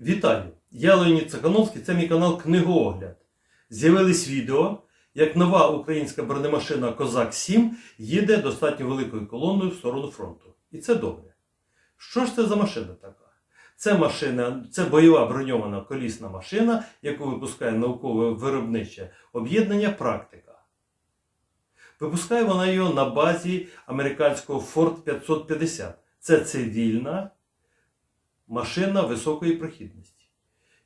Вітаю! Я Леонід Цехановський, це мій канал Книгоогляд. З'явились відео, як нова українська бронемашина Козак 7 їде достатньо великою колоною в сторону фронту. І це добре. Що ж це за машина така? Це машина, це бойова броньована колісна машина, яку випускає наукове виробниче об'єднання Практика. Випускає вона його на базі американського Ford 550. Це цивільна машина високої прохідності.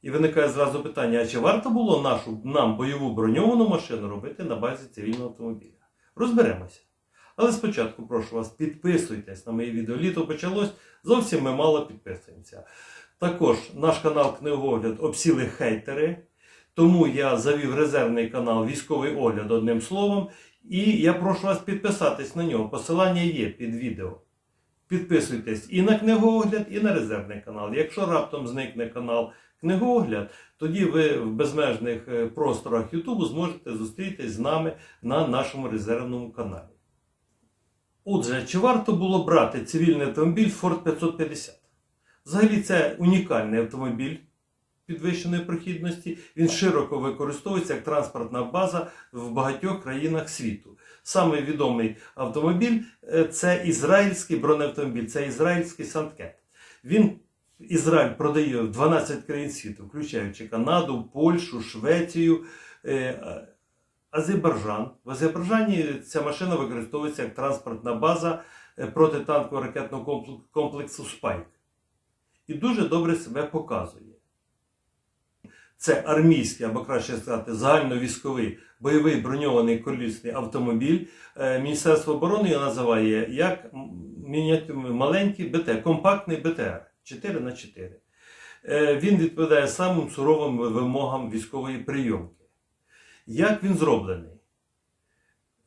І виникає зразу питання: а чи варто було нашу нам бойову броньовану машину робити на базі цивільного автомобіля? Розберемося. Але спочатку прошу вас, підписуйтесь на мої відео. Літо почалось, зовсім ми мало підписуємося. Також наш канал Книгогляд обсіли хейтери, тому я завів резервний канал Військовий огляд одним словом. І я прошу вас підписатись на нього. Посилання є під відео. Підписуйтесь і на книгоогляд, і на резервний канал. Якщо раптом зникне канал книгоогляд, тоді ви в безмежних е, просторах Ютубу зможете зустрітись з нами на нашому резервному каналі. Отже, чи варто було брати цивільний автомобіль Ford 550? Взагалі, це унікальний автомобіль підвищеної прохідності. Він широко використовується як транспортна база в багатьох країнах світу. Самий відомий автомобіль е, це ізраїльський бронеавтомобіль, це ізраїльський Сандкет. Він Ізраїль продає в 12 країн світу, включаючи Канаду, Польщу, Швецію, е, Азербайджан. В Азербайджані ця машина використовується як транспортна база е, протитанкового ракетного комплексу Спайк. І дуже добре себе показує. Це армійський, або краще сказати, загальновійськовий бойовий броньований колісний автомобіль. Е, Міністерство оборони його називає як маленький БТР, компактний БТР 4 на 4 Е, Він відповідає самим суровим вимогам військової прийомки. Як він зроблений?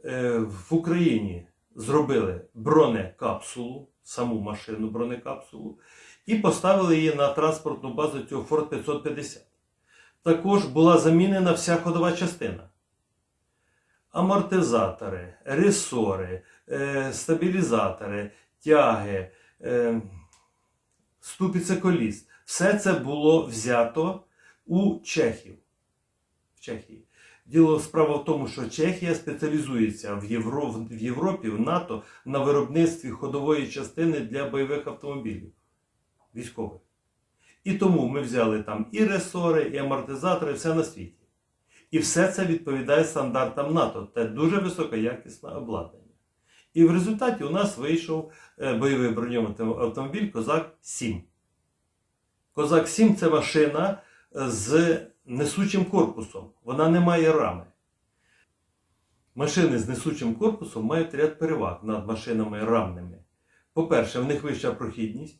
Е, В Україні зробили бронекапсулу, саму машину бронекапсулу, і поставили її на транспортну базу цього Ford 550 також була замінена вся ходова частина. Амортизатори, ресори, е, стабілізатори, тяги, е, ступіці коліс. Все це було взято у Чехів. В Чехії. Діло справа в тому, що Чехія спеціалізується в, Євро, в Європі, в НАТО на виробництві ходової частини для бойових автомобілів військових. І тому ми взяли там і ресори, і амортизатори, все на світі. І все це відповідає стандартам НАТО. Це дуже високоякісне обладнання. І в результаті у нас вийшов е, бойовий броньований автомобіль Козак 7. Козак 7 це машина е, з несучим корпусом. Вона не має рами. Машини з несучим корпусом мають ряд переваг над машинами рамними. По-перше, в них вища прохідність.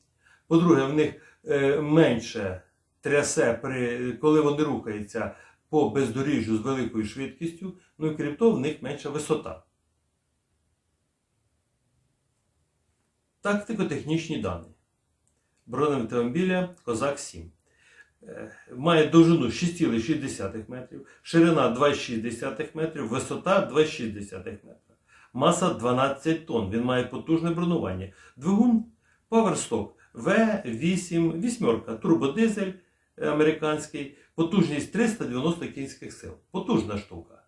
По-друге, в них е, менше трясе, при, коли вони рухаються по бездоріжжю з великою швидкістю. Ну і крім того, в них менша висота. Тактико-технічні дані. Бронеавтомобіля Козак 7. Е, Має довжину 6,6 метрів, ширина 2,6 метрів, висота 2,6 метра. Маса 12 тонн. Він має потужне бронування. Двигун Powerstock V8 вісьмерка, турбодизель е, американський, потужність 390 кінських сил. Потужна штука.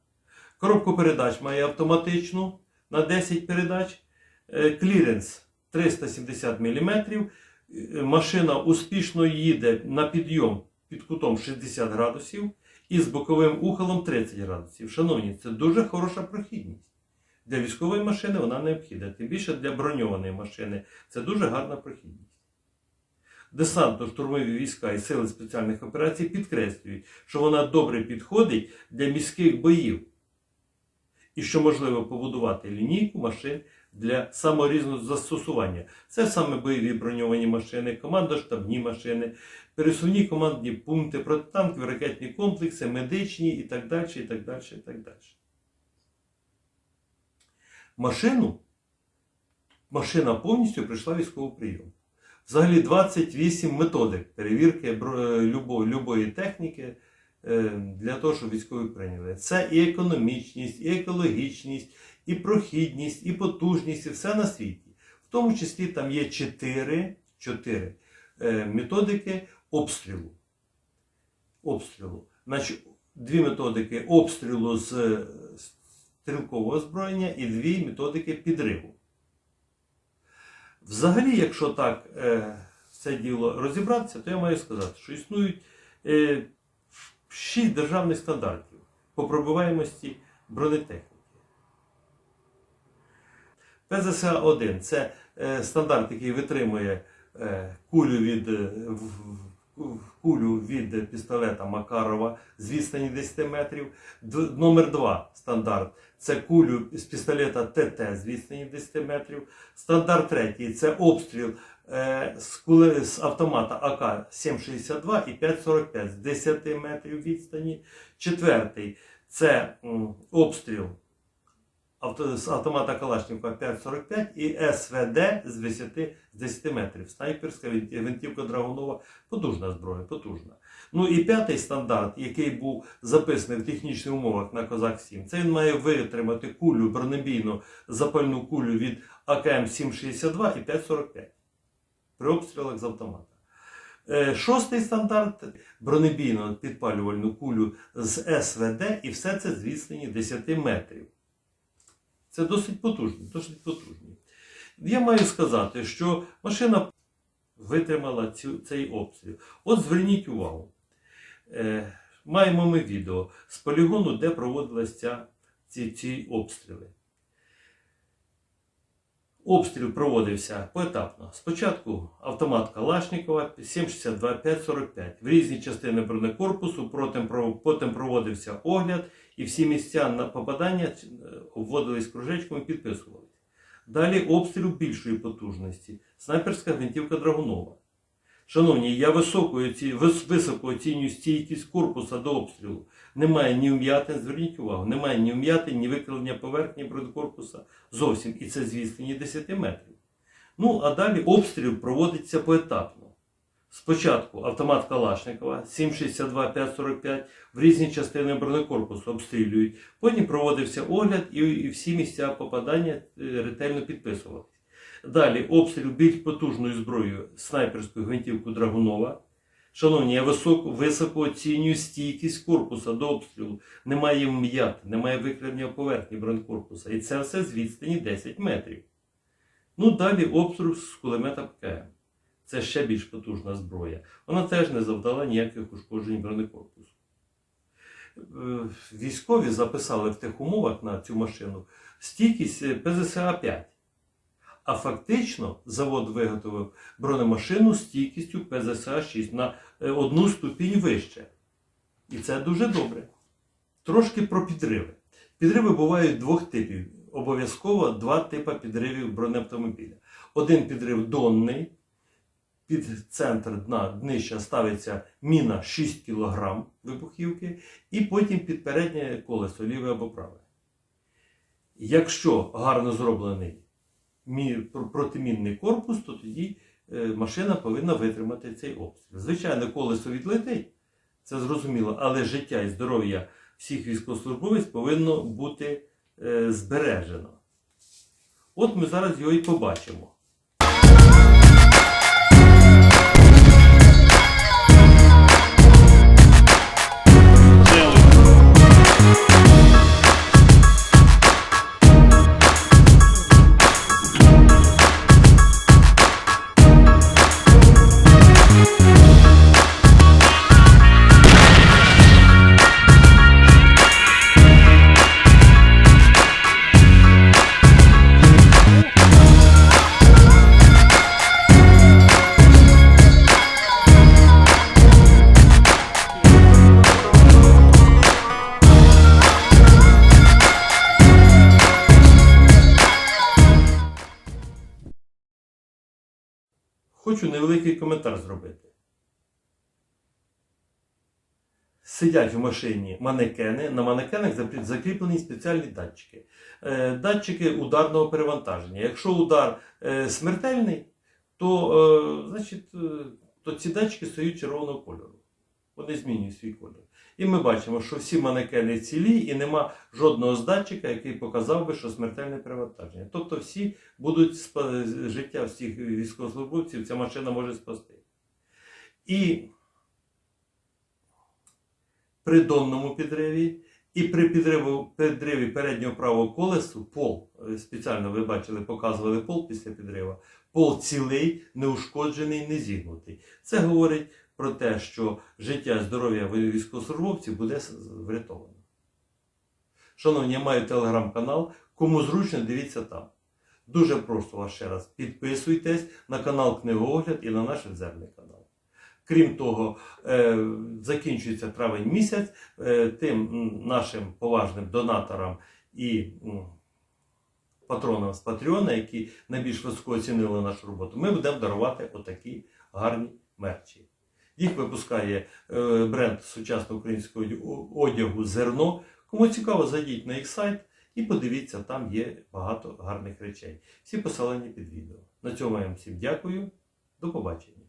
Коробку передач має автоматичну на 10 передач. Е, Кліренс 370 мм. Машина успішно їде на підйом під кутом 60 градусів і з боковим ухилом 30 градусів. Шановні, це дуже хороша прохідність. Для військової машини вона необхідна, тим більше для броньованої машини це дуже гарна прохідність. Десантно-штурмові війська і сили спеціальних операцій підкреслюють, що вона добре підходить для міських боїв і що можливо побудувати лінійку машин для саморізного застосування. Це саме бойові броньовані машини, командно-штабні машини, пересувні командні пункти, протитанкові ракетні комплекси, медичні і так далі. і так далі, і так далі. Машину машина повністю прийшла військову прийом. Взагалі 28 методик перевірки любої, любої техніки е, для того, щоб військові прийняли. Це і економічність, і екологічність, і прохідність, і потужність, і все на світі. В тому числі там є 4, 4 е, методики обстрілу. обстрілу. Значить, дві методики обстрілу з е, стрілкового озброєння і дві методики підриву. Взагалі, якщо так е, це діло розібратися, то я маю сказати, що існують е, шість державних стандартів по пробиваємості бронетехніки. ПЗСА-1 це е, стандарт, який витримує кулю від, кулю від пістолета Макарова з відстані 10 метрів. Д- номер 2 стандарт це кулю з пістолета ТТ з відстані 10 метрів. Стандарт третій це обстріл е, з, кули, з автомата АК-762 і 5,45 з 10 метрів відстані. Четвертий це м, обстріл авто, з автомата Калашникова 5,45 і СВД з 10, з 10 метрів. Снайперська гвинтівка Драгунова потужна зброя, потужна. Ну і п'ятий стандарт, який був записаний в технічних умовах на Козак 7, це він має витримати кулю, бронебійну запальну кулю від АКМ 762 і 5,45 при обстрілах з автомата. Е, Шостий стандарт бронебійну підпалювальну кулю з СВД, і все це з відстані 10 метрів. Це досить потужні, досить потужні. Я маю сказати, що машина витримала цю, цей обстріл. От зверніть увагу. Е, маємо ми відео з полігону, де проводилися ці, ці обстріли. Обстріл проводився поетапно. Спочатку автомат Калашникова 762-545 в різні частини бронекорпусу, потім проводився огляд, і всі місця на попадання е, обводились кружечком і підписувались. Далі обстріл більшої потужності. Снайперська гвинтівка Драгунова. Шановні, я високо, високо оцінюю стійкість корпуса до обстрілу. Немає ні вм'ятин, зверніть увагу, немає ні вм'ятин, ні викривлення поверхні бронекорпуса зовсім. І це з відстані 10 метрів. Ну, а далі обстріл проводиться поетапно. Спочатку автомат Калашникова 7,62-5,45 в різні частини бронекорпусу обстрілюють. Потім проводився огляд і, всі місця попадання е, ретельно підписувалися. Далі обстріл більш потужною зброєю снайперською гвинтівкою Драгунова. Шановні, я високо, високо оцінюю стійкість корпуса до обстрілу. Немає вм'ят, немає викривлення поверхні бронекорпуса. І це все з відстані 10 метрів. Ну, далі обстріл з кулемета ПКМ. Це ще більш потужна зброя. Вона теж не завдала ніяких ушкоджень бронекорпусу. Е, Військові записали в тих умовах на цю машину стійкість е, ПЗСА-5. А фактично завод виготовив бронемашину з стійкістю ПЗСА-6 на е, одну ступінь вище. І це дуже добре. Трошки про підриви. Підриви бувають двох типів. Обов'язково два типи підривів бронеавтомобіля. Один підрив донний, під центр дна днища ставиться міна 6 кг вибухівки, і потім під переднє колесо, ліве або праве. Якщо гарно зроблений протимінний корпус, то тоді е, машина повинна витримати цей обстріл. Звичайно, колесо відлетить, це зрозуміло, але життя і здоров'я всіх військовослужбовців повинно бути е, збережено. От ми зараз його і побачимо. Хочу невеликий коментар зробити. Сидять в машині манекени, на манекенах закріплені спеціальні датчики. Е, Датчики ударного перевантаження. Якщо удар е, смертельний, то, е, значить, то ці датчики стають червоного кольору. Вони змінюють свій колір. І ми бачимо, що всі манекени цілі і нема жодного з датчика, який показав би, що смертельне перевантаження. Тобто всі будуть життя всіх військовослужбовців, ця машина може спасти. І при донному підриві. І при підриву, підриві переднього правого колесу пол, е, спеціально ви бачили, показували пол після підриву, пол цілий, неушкоджений, не зігнутий. Це говорить про те, що життя і здоров'я військовослужбовців буде врятовано. Шановні, я маю телеграм-канал. Кому зручно, дивіться там. Дуже прошу вас ще раз, підписуйтесь на канал Книгоогляд і на наш резервний канал. Крім того, е, закінчується травень місяць, е, тим нашим поважним донаторам і патронам з Патреона, які найбільш високо оцінили нашу роботу, ми будемо дарувати отакі гарні мерчі. Їх випускає е, бренд сучасного українського одягу Зерно. Кому цікаво, зайдіть на їх сайт і подивіться, там є багато гарних речей. Всі посилання під відео. На цьому я вам всім дякую. До побачення.